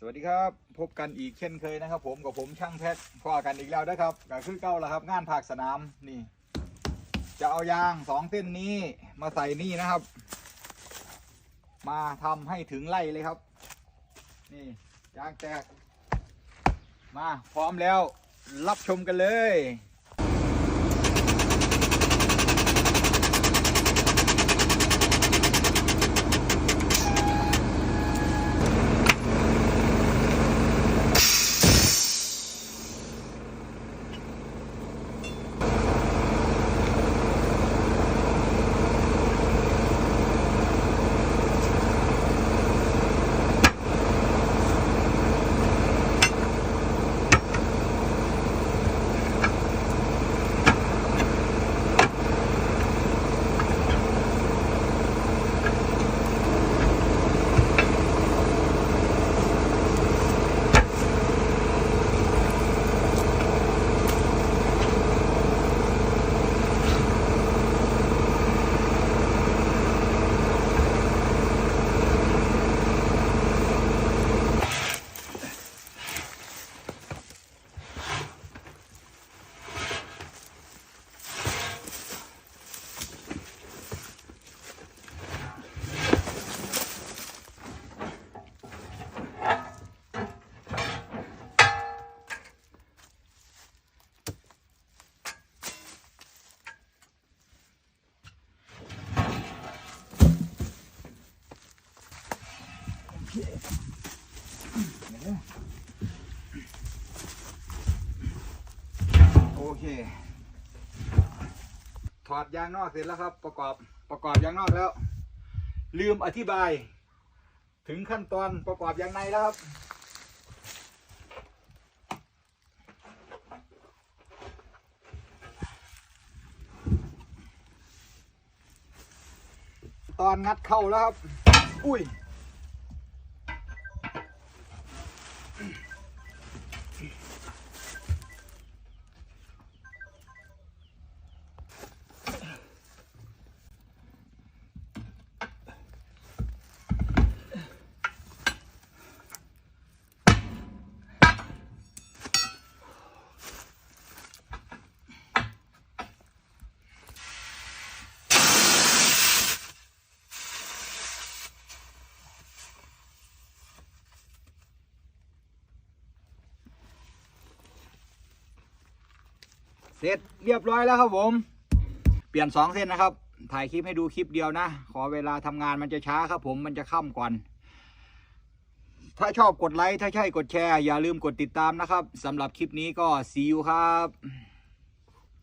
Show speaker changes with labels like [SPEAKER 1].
[SPEAKER 1] สวัสดีครับพบกันอีกเช่นเคยนะครับ ผมกับผมช่างแพ็คพอกันอีกแล้วนะครับก็คือเก้าแล้วครับ งานภาคสนามนี่ จะเอายางสองเส้นนี้มาใส่นี่นะครับ มาทำให้ถึงไล่เลยครับ นี่ยางแตก มาพร้อมแล้วรับชมกันเลย โอเค ถอดยางนอกเสร็จแล้วครับ ประกอบประกอบยางนอกแล้ว ลืมอธิบาย ถึงขั้นตอนประกอบยางในแล้วครับตอนงัดเข้าแล้วครับ อุ้ย เสร็จเรียบร้อยแล้วครับผม เปลี่ยนสองเส้นนะครับ ถ่ายคลิปให้ดูคลิปเดียวนะ ขอเวลาทำงานมันจะช้าครับผมมันจะค่ำก่อน ถ้าชอบกดไลค์ถ้าใช่กดแชร์ อย่าลืมกดติดตามนะครับสำหรับคลิปนี้ก็ see you ครับ